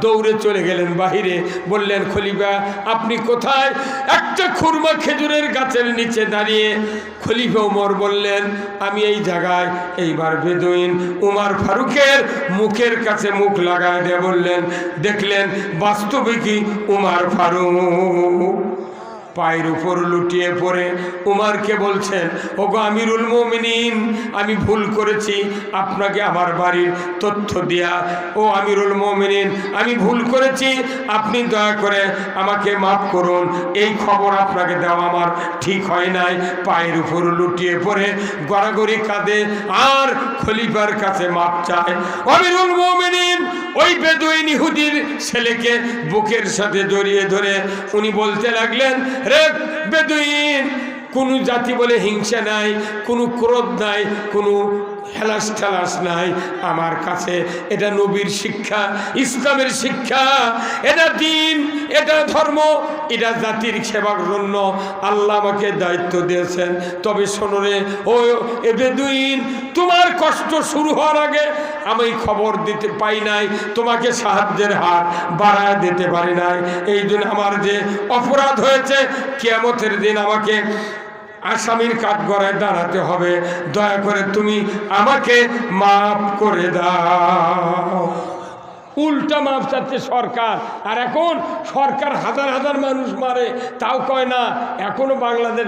দৌড়ে চলে গেলেন বাহিরে। বললেন, খলিফা, আপনি কোথায়? একটা খুরমা খেজুরের গাছের নিচে দাঁড়িয়ে খলিফা উমর বললেন, আমি এই জায়গায়। এইবার বেদুইন উমার ফারুকের মুখের কাছে মুখ লাগায় দিয়ে বললেন, দেখলেন বাস্তবিকই উমার ফারুক? পায়ের উপর লুটিয়ে পড়ে উমারকে বলছেন ও ওগো আমিরুল মোমিনিন, আমি ভুল করেছি। আপনাকে আমার বাড়ির তথ্য দেয়া, ও আমিরুল মোমিনিন, আমি ভুল করেছি। আপনি দয়া করে আমাকে মাফ করুন। এই খবর আপনাকে দেওয়া আমার ঠিক হয় নাই। পায়ের উপর লুটিয়ে পড়ে, গড়াগড়ি কাঁদে, আর খলিফার কাছে মাপ চায়, আমিরুল মোমিনিন, ওই বেদুইন ইহুদির ছেলেকে বুকের সাথে জড়িয়ে ধরে উনি বলতে লাগলেন রে বেদুইন। কোনো জাতি বলে হিংসা নাই, কোনো ক্রোধ নাই, কোনো হেলাস ঠেলাস নাই। আমার কাছে এটা নবীর শিক্ষা, ইসলামের শিক্ষা। এটা দিন, এটা ধর্ম, এটা জাতির সেবার জন্য আল্লাহ আমাকে দায়িত্ব দিয়েছেন। তবে শোনরে ও এ বেদুইন তোমার কষ্ট শুরু হওয়ার আগে আমি খবর দিতে পাই নাই, তোমাকে সাহায্যের হাত বাড়ায় দিতে পারি নাই। এই জন্য আমার যে অপরাধ হয়েছে, কেয়ামতের দিন আমাকে আসামির কাঠগড়ায় দাঁড়াতে হবে। দয়া করে তুমি আমাকে মাফ করে দাও। উল্টা মাপ চাচ্ছে সরকার। আর এখন সরকার হাজার হাজার মানুষ মারে, তাও কয় না, এখনও বাংলাদেশ